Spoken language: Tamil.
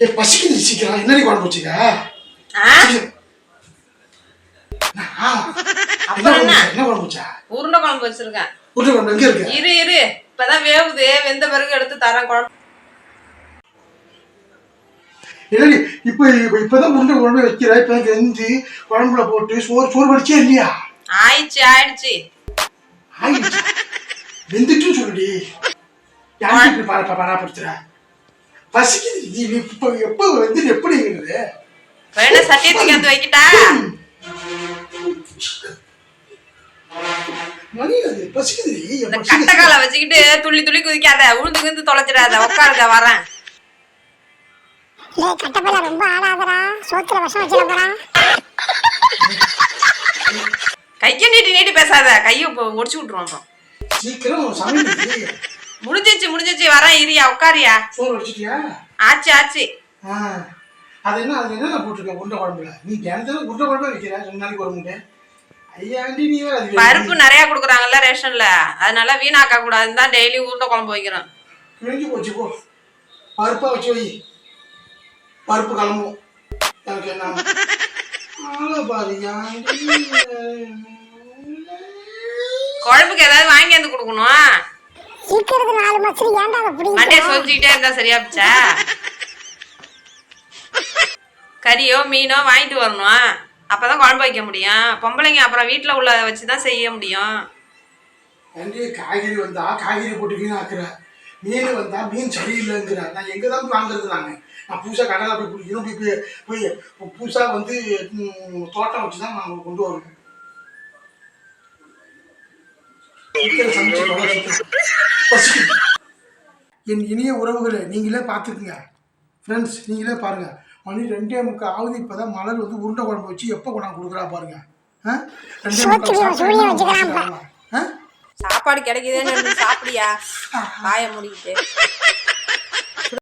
ஏ பசிக்குது சீக்கிரம். என்னடி குழம்பு வச்சுக்க? என்ன குழம்பு வச்ச? என்ன குழம்பு வச்சா உருண்டை குழம்பு வச்சிருக்கேன். உருளை குழம்பு எங்க இருக்கு? இரு இரு. இப்பதான் வேவுது. வெந்த பிறகு எடுத்து தரேன் குழம்பு. என்னடி இப்போ இப்போ இப்பதான் உருண்டை குழம்பு வைக்கிற இப்போ வெந்து குழம்புல போட்டு சோறு சோறு வடிச்சே இல்லையா? ஆயிடுச்சு ஆயிடுச்சு. ஆயிடுச்சு. வெந்துட்டுன்னு சொல்லுடி. பாரா பராப்படுத்துற பசிக்குது. நீ இப்போ எப்போ வந்து எப்படி இருக்குது வேணா சட்டியத்துக்கு எடுத்து வைக்கிட்டா? மணி அது பசிக்குது. இந்த கட்டை காலை வச்சுக்கிட்டு துள்ளி துள்ளி குதிக்காத உழுந்து குந்து தொலைச்சிடாத உட்காருங்க வரேன். டேய் ரொம்ப ஆடாதடா சோத்துல விஷம் வச்சிட போறான் கையை நீட்டி நீட்டி பேசாத. கையை ஒடிச்சு விட்டுருவோம் சீக்கிரம் முடிஞ்சிச்சு முடிஞ்சிச்சு. வரேன் இரியா உட்காரியா சோறு வடிச்சிட்டியா ஆச்சு ஆச்சு. ஆ. அது என்ன அது என்ன போட்டிருக்க உருண்டை குழம்புல? நீ தினத்துல உருண்டை குழம்பு வைக்கிற ரெண்டு நாளைக்கு ஒரு முட்டை. பருப்பு நிறைய கொடுக்குறாங்கல்ல ரேஷன்ல. அதனால வீணாக்க கூடாதுன்னு தான் டெய்லி உருண்டை குழம்பு வைக்கிறோம். கிழிஞ்சு போச்சு போ. பருப்பா வச்சு வை. பருப்பு கிளம்பும். எனக்கு என்ன? ஆளை பாரு ஏன்டி? குழம்புக்கு ஏதாவது வாங்கி வந்து கொடுக்கணும். இருக்கிறது நாலு மச்சரி ஏன்டா அதை மண்டே பிடிக்கும் சொல்லிக்கிட்டே இருந்தா சரியா பிச்சா? கறியோ மீனோ வாங்கிட்டு வரணும்? அப்பதான் குழம்பு வைக்க முடியும். பொம்பளைங்க அப்புறம் வீட்டுல உள்ள வச்சுதான் செய்ய முடியும். காய்கறி வந்தா காய்கறி போட்டு வீணாக்குற மீன் வந்தா மீன் சரியில்லைங்கிற நான் எங்க தான் போய் வாங்குறது நாங்க நான் புதுசா கடையில் போய் பிடிக்கணும். போய் போய் போய் புதுசா வந்து தோட்டம் வச்சு தான் நான் கொண்டு வருவேன் என் இனிய உறவுகளை நீங்களே பார்த்துக்குங்க ஃப்ரெண்ட்ஸ் நீங்களே பாருங்க. மணி ரெண்டே முக்கால் ஆகுது இப்போதான் மலர் வந்து உருண்டை குழம்பு வச்சு எப்போ கொண்டாந்து கொடுக்குறா பாருங்க. சாப்பாடு கிடைக்குதுன்னு சாப்பிடியா வாய முடிக்கிட்டு.